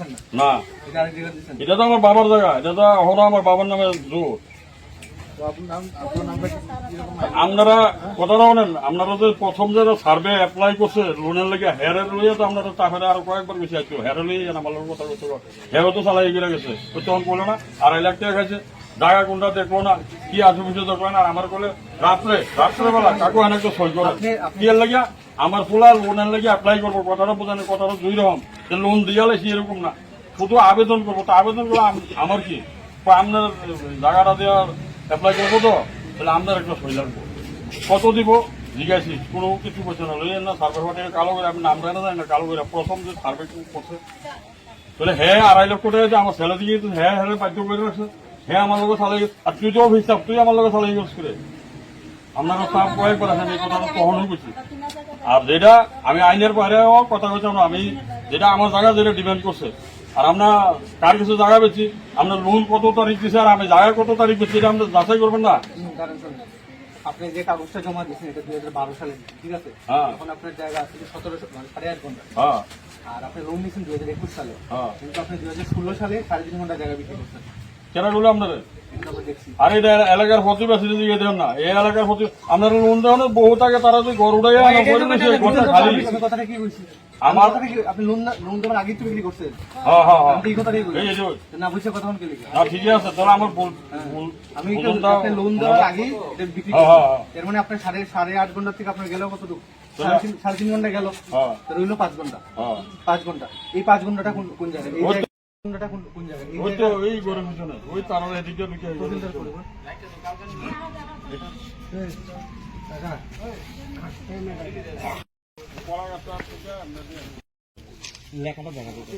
না? না। এটা আরেক জায়গা দিচ্ছেন এটা তো আমার বাবার জায়গা এটা তো হলো আমার বাবার নামে জোর। তো আপনার কথাটা বলেন আপনারা যে প্রথম যে সার্ভে অ্যাপ্লাই করছে লোনের লেগে হেরে লইয়া তো আপনারা তারপরে আরও কয়েকবার বেশি আসছো। হেরে লইয়া ভালো কথা হেরো তো চালাই এগিয়ে গেছে। তো তখন বলল না আড়াই লাখ টাকা খাইছে। জায়গা কোনটা দেখল না কি আছে বিষয় দেখল না আমার বলে রাত্রে রাত্রেবেলা কাকু এনে একটু সই করে। এর লাগিয়া? আমার ফুলা লোনের লেগে অ্যাপ্লাই করব কথাটা বোঝানো কথাটা দুই রকম। যে লোন দিয়ে লাইছি এরকম না। শুধু আবেদন করব তো আবেদন করব আমার কি? আপনার জায়গাটা দেওয়ার অ্যাপ্লাই করব তো? তাহলে আপনার একটা সই লাগবো। কত দিব? জিজ্ঞাসি। কোনো কিছু করছে না। লইয়েন না সার্ভে ফাটে কালো করে আমি নামটা না জানি না কালো করে। প্রথম যে সার্ভে করছে। তাহলে হ্যাঁ আড়াই লক্ষ টাকা যে আমার ছেলে দিকে হ্যাঁ হ্যাঁ বাধ্য করে রাখছে। হ্যাঁ আমার লোক চালাই আর তুই তো হিসাব তুই আমার লোক চালাই ইউজ করে আপনারা সাপ কয়েক করে আছেন এই কথাটা কখনোই করছি আর যেটা আমি আইনের বাইরেও কথা বলছিলাম না আমি যেটা আমার জায়গা যেটা ডিমান্ড করছে। আর আমরা কার কিছু জায়গা বেছি আমরা লোন কত তারিখ দিছে আর আমি জায়গা কত তারিখ বেছি এটা আমরা যাচাই করবেন না। আপনি যে কাগজটা জমা দিয়েছেন এটা দুই হাজার বারো সালে ঠিক আছে? হ্যাঁ। এখন আপনার জায়গা আছে সতেরোশো মানে সাড়ে আট ঘণ্টা। হ্যাঁ। আর আপনি লোন নিয়েছেন দুই হাজার একুশ সালে। হ্যাঁ। কিন্তু আপনি দুই হাজার ষোলো সালে সাড়ে তিন ঘণ্টা জায়গা বিক্রি করছেন। কেন বলে দেখছি আর এটা এলাকার প্রতিবেশী দিকে দেন না। এই এলাকার প্রতি আপনারা লোন দেওয়ানো বহুত আগে তারা যে গরু উড়াইয়া না করে নিছে, খালি। কথাটা কি আমার- আপনি লোন লোন দেওয়ার আগেই তো বিক্রি করছেন। হ্যাঁ হ্যাঁ হ্যাঁ। এই কথাটাই বলছি না বুঝছে কথা কে? লিখে না ঠিকই আছে। তাহলে আমার ভুল- আমি আপনি লোন দেওয়ার বিক্রি হ্যাঁ, হ্যাঁ, হ্যাঁ। এর মানে আপনার সাড়ে সাড়ে আট ঘণ্টা থেকে আপনার গেল কতটুকু? সাড়ে তিন- সাড়ে তিন ঘণ্টা গেল। হ্যাঁ। রইল পাঁচ ঘণ্টা। হ্যাঁ। পাঁচ ঘণ্টা। এই পাঁচ ঘন্টাটা কোন কোন জায়গায় ওই তো- ওই ওই গরুর পিছনে ওই তার এদিকে দিয়ে- লেখাটা দেখা যাবে